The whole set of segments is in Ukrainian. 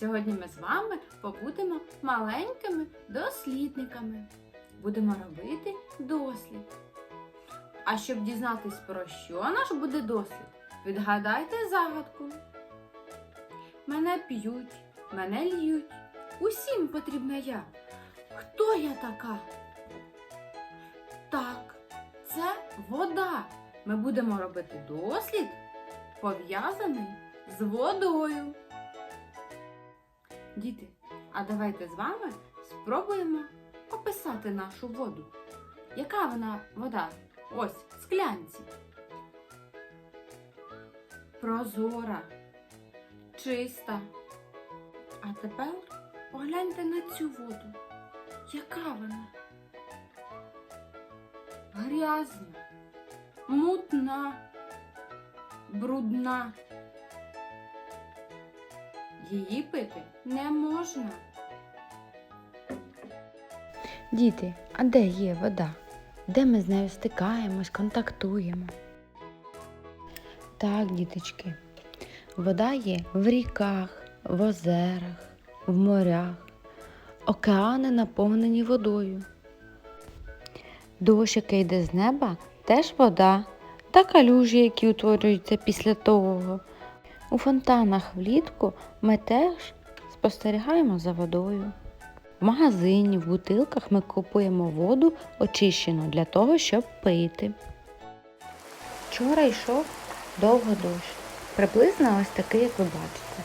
Сьогодні ми з вами побудемо маленькими дослідниками. Будемо робити дослід. А щоб дізнатись про що наш буде дослід, відгадайте загадку. Мене п'ють, мене льють. Усім потрібна я. Хто я така? Так, це вода. Ми будемо робити дослід, пов'язаний з водою. Діти, а давайте з вами спробуємо описати нашу воду. Яка вона вода? Ось в склянці. Прозора, чиста. А тепер погляньте на цю воду. Яка вона? Грязна, мутна, брудна. Її пити не можна. Діти, а де є вода? Де ми з нею стикаємось, контактуємо? Так, діточки, вода є в ріках, в озерах, в морях, океани наповнені водою. Дощ, який йде з неба, теж вода та калюжі, які утворюються після того. У фонтанах влітку ми теж спостерігаємо за водою. В магазині, в бутилках ми купуємо воду очищену для того, щоб пити. Вчора йшов довго дощ, приблизно ось такий, як ви бачите.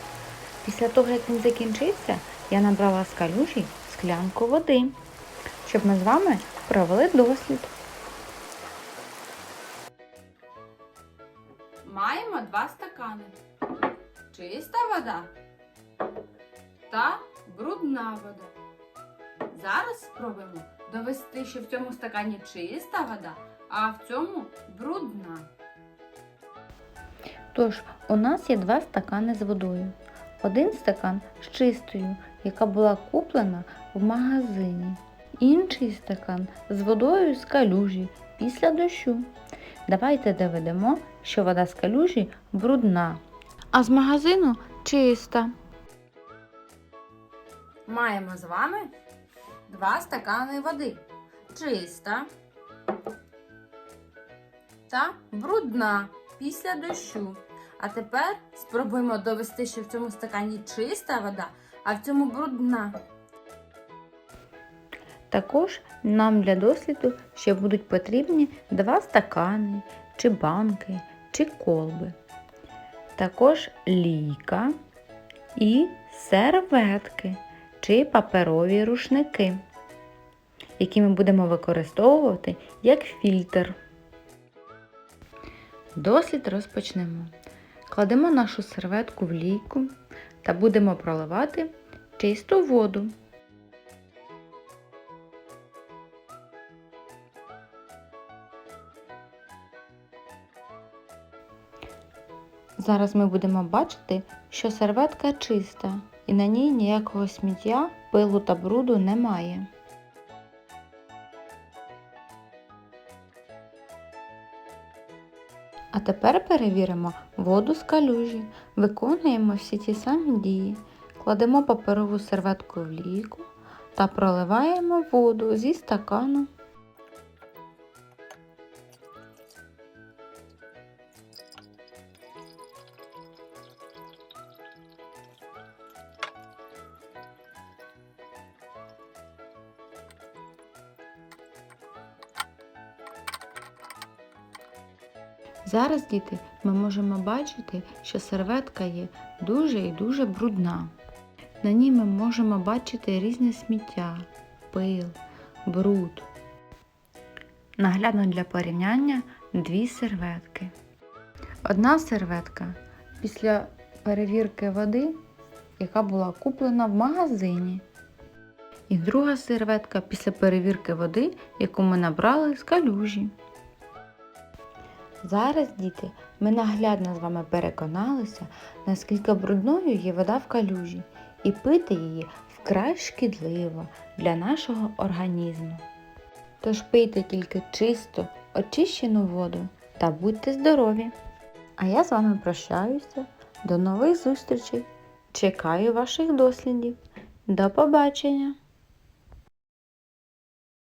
Після того, як він закінчився, я набрала з калюжі склянку води, щоб ми з вами провели дослід. Маємо два стакани. Чиста вода та брудна вода. Зараз спробуємо довести, що в цьому стакані чиста вода, а в цьому брудна. Тож, у нас є два стакани з водою. Один стакан з чистою, яка була куплена в магазині. Інший стакан з водою з калюжі після дощу. Давайте доведемо, що вода з калюжі брудна, а з магазину чиста. Маємо з вами два стакани води. Чиста та брудна після дощу. А тепер спробуємо довести, що в цьому стакані чиста вода, а в цьому брудна. Також нам для досліду ще будуть потрібні два стакани, чи банки, чи колби. Також лійка і серветки чи паперові рушники, які ми будемо використовувати як фільтр. Дослід розпочнемо. Кладемо нашу серветку в лійку та будемо проливати чисту воду. Зараз ми будемо бачити, що серветка чиста і на ній ніякого сміття, пилу та бруду немає. А тепер перевіримо воду з калюжі. Виконуємо всі ті самі дії. Кладемо паперову серветку в лійку та проливаємо воду зі стакану. Зараз, діти, ми можемо бачити, що серветка є дуже і дуже брудна. На ній ми можемо бачити різне сміття, пил, бруд. Наглядно для порівняння дві серветки. Одна серветка після перевірки води, яка була куплена в магазині. І друга серветка після перевірки води, яку ми набрали з калюжі. Зараз, діти, ми наглядно з вами переконалися, наскільки брудною є вода в калюжі, і пити її вкрай шкідливо для нашого організму. Тож пийте тільки чисту, очищену воду та будьте здорові! А я з вами прощаюся. До нових зустрічей! Чекаю ваших дослідів. До побачення!